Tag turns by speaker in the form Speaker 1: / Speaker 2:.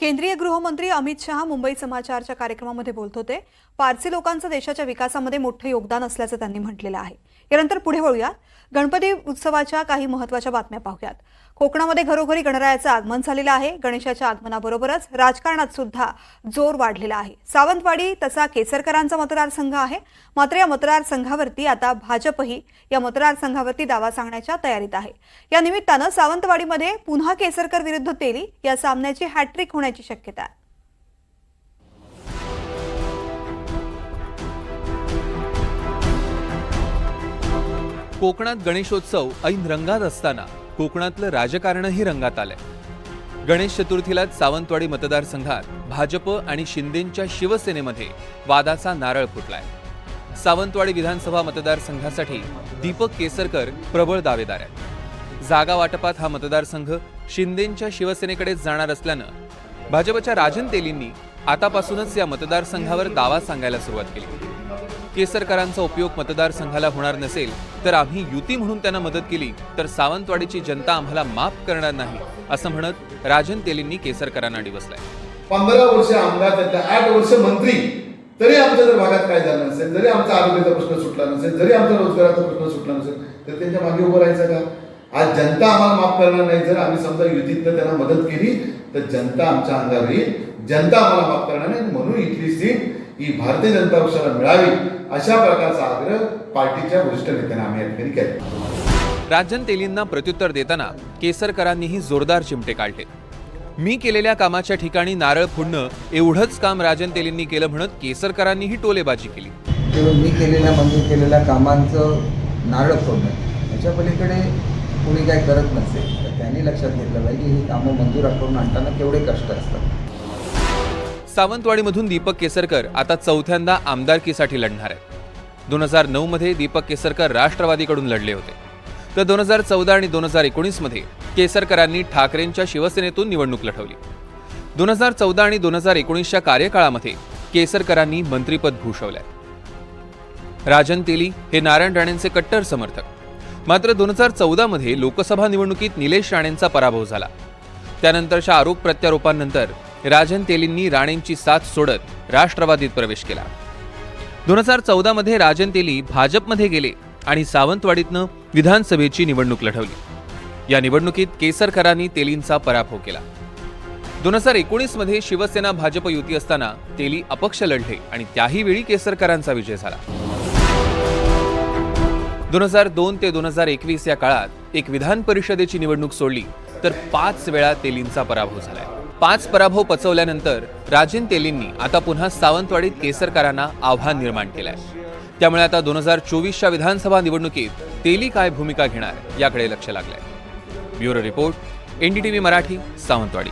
Speaker 1: केंद्रीय गृहमंत्री अमित शहा मुंबई समाचारच्या कार्यक्रमामध्ये बोलत होते. पारसी लोकांचं देशाच्या विकासामध्ये मोठं योगदान असल्याचं त्यांनी म्हटलेलं आहे. यानंतर पुढे वळूयात. गणपती उत्सवाच्या काही महत्त्वाच्या बातम्या पाहूयात. कोकणामध्ये घरोघरी गणरायाचं आगमन झालेलं आहे. गणेशाच्या आगमनाबरोबरच राजकारणात सुद्धा जोर वाढलेला आहे. सावंतवाडी तसा केसरकरांचा मतदारसंघ आहे. मात्र या मतदारसंघावरती आता भाजपही या मतदारसंघावरती दावा सांगण्याच्या तयारीत आहे. या निमित्तानं सावंतवाडीमध्ये पुन्हा केसरकर विरुद्ध तेली या सामन्याची हॅट्रिक होण्याची शक्यता आहे.
Speaker 2: कोकणात गणेशोत्सव ऐन रंगात असताना कोकणातलं राजकारणही रंगात आलंय. गणेश चतुर्थीलाच सावंतवाडी मतदारसंघात भाजप आणि शिंदेंच्या शिवसेनेमध्ये वादाचा नारळ फुटलाय. सावंतवाडी विधानसभा मतदारसंघासाठी दीपक केसरकर प्रबळ दावेदार आहेत. जागा वाटपात हा मतदारसंघ शिंदेंच्या शिवसेनेकडेच जाणार असल्यानं भाजपच्या राजन तेलींनी आतापासूनच या मतदारसंघावर दावा सांगायला सुरुवात केली. केसरकरांचा उपयोग मतदारसंघाला होणार नसेल तर आम्ही युती म्हणून त्यांना मदत केली तर सावंतवाडीची जनता आम्हाला माफ करणार नाही असं म्हणत राजन तेलींनी केसरकरांना डिवसलाय
Speaker 3: पंधरा वर्ष आमदार त्यातल्या आठ वर्ष मंत्री तरी आमच्या जर भागात काय झालं नसेल जरी आमचा आरोग्याचा प्रश्न सुटला नसेल जरी आमचा रोजगाराचा प्रश्न सुटला नसेल तर त्यांच्या मागे उभं राहायचं का? आज जनता आम्हाला माफ करणार नाही जर आम्ही समजा युतीतनं त्यांना मदत केली तर जनता आमच्या अंगावर येईल जनता आम्हाला माफ करणार नाही म्हणून इथली सीट ही भारतीय जनता पक्षाला मिळावी अशा प्रकारचा आग्रह पार्टीच्या वरिष्ठ नेत्यांना आम्ही या ठिकाणी केला.
Speaker 2: राजन तेलींना प्रत्युत्तर देताना केसरकरांनीही जोरदार चिमटे काढले. मी केलेल्या कामाच्या ठिकाणी नारळ फोडणं एवढंच काम राजन तेलींनी केलं म्हणत केसरकरांनीही टोलेबाजी केली.
Speaker 4: केवळ मी केलेल्या मंजूर केलेल्या कामांचं नारळ फोडणं. याच्या पलीकडे कोणी काय करत नसेल तर त्यांनी लक्षात घेतलं पाहिजे ही कामं मंजूर करून आणताना केवढे कष्ट असतात.
Speaker 2: सावंतवाडीमधून दीपक केसरकर आता चौथ्यांदा आमदारकीसाठी लढणार आहेत. दोन हजार नऊमध्ये दीपक केसरकर राष्ट्रवादीकडून लढले होते. तर दोन हजार चौदा आणि दोन हजार एकोणीसमध्ये केसरकरांनी ठाकरेंच्या शिवसेनेतून निवडणूक लढवली. दोन हजार चौदा आणि दोन हजार एकोणीसच्या कार्यकाळामध्ये केसरकरांनी मंत्रीपद भूषवलंय. राजन तेली हे नारायण राणेंचे कट्टर समर्थक. मात्र दोन हजार चौदामध्ये लोकसभा निवडणुकीत निलेश राणेंचा पराभव झाला. त्यानंतरच्या आरोप प्रत्यारोपांनंतर राजन तेलींनी राणेंची साथ सोडत राष्ट्रवादीत प्रवेश केला. दोन हजार चौदा मध्ये राजन तेली भाजपमध्ये गेले आणि सावंतवाडीतनं विधानसभेची निवडणूक लढवली. या निवडणुकीत केसरकरांनी तेलींचा पराभव केला. दोन हजार एकोणीसमध्ये शिवसेना भाजप युती असताना तेली अपक्ष लढले आणि त्याही वेळी केसरकरांचा विजय झाला. दोन हजार दोन ते दोन हजार एकवीस या काळात एक विधान परिषदेची निवडणूक सोडली तर पाच वेळा तेलींचा पराभव झालाय. पाच पराभव पचवल्यानंतर राजन तेलींनी आता पुन्हा सावंतवाडीत केसरकरांना आव्हान निर्माण केलंय. त्यामुळे आता दोन हजार चोवीसच्या विधानसभा निवडणुकीत तेली काय भूमिका घेणार याकडे लक्ष लागलंय. Bureau report NDTV Marathi Sawantwadi.